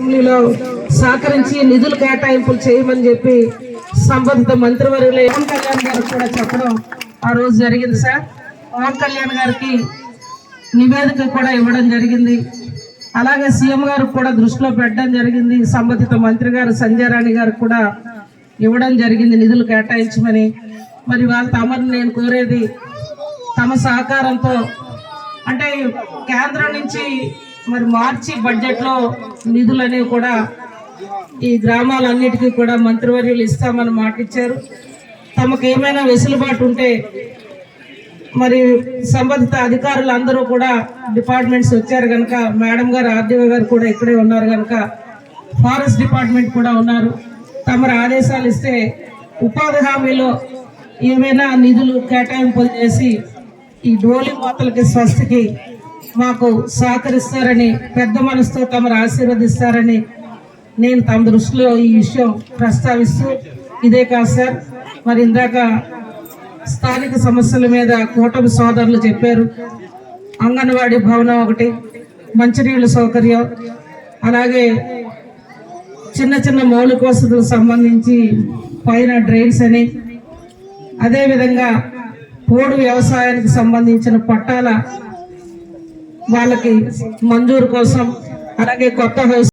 అసెంబ్లీలో సహకరించి నిధులు కేటాయింపులు చేయమని చెప్పి సంబంధిత మంత్రివర్యులు పవన్ కళ్యాణ్ గారికి కూడా చెప్పడం ఆ రోజు జరిగింది సార్. పవన్ కళ్యాణ్ గారికి నివేదిక కూడా ఇవ్వడం జరిగింది. అలాగే సీఎం గారు కూడా దృష్టిలో పెట్టడం జరిగింది. సంబంధిత మంత్రి గారు సంజయ్ రాణి గారికి కూడా ఇవ్వడం జరిగింది నిధులు కేటాయించమని. మరి వాళ్ళ తమరు నేను కోరేది తమ సహకారంతో అంటే కేంద్రం నుంచి మరి మార్చి బడ్జెట్లో నిధులు అనేవి కూడా ఈ గ్రామాలన్నిటికీ కూడా మంత్రివర్యులు ఇస్తామని మాట ఇచ్చారు. తమకు ఏమైనా వెసులుబాటు ఉంటే మరి సంబంధిత అధికారులు అందరూ కూడా డిపార్ట్మెంట్స్ వచ్చారు కనుక మేడం గారు ఆర్డీఓ గారు కూడా ఇక్కడే ఉన్నారు కనుక ఫారెస్ట్ డిపార్ట్మెంట్ కూడా ఉన్నారు. తమరు ఆదేశాలు ఇస్తే ఉపాధి హామీలో ఏమైనా నిధులు కేటాయింపులు చేసి ఈ డోలి కోతలకి స్వస్తికి మాకు సహకరిస్తారని పెద్ద మనసుతో తమరు ఆశీర్వదిస్తారని నేను తమ దృష్టిలో ఈ విషయం ప్రస్తావిస్తూ ఇదే కాదు సార్ మరి ఇందాక స్థానిక సమస్యల మీద కూటమి సోదరులు చెప్పారు. అంగన్వాడీ భవనం ఒకటి మంచినీళ్ళ సౌకర్యం అలాగే చిన్న చిన్న మౌలిక వసతులకు సంబంధించి పైన డ్రైన్స్ అని అదేవిధంగా పోడు వ్యవసాయానికి సంబంధించిన పట్టాల వాళ్ళకి మంజూరు కోసం అలాగే కొత్త హౌస్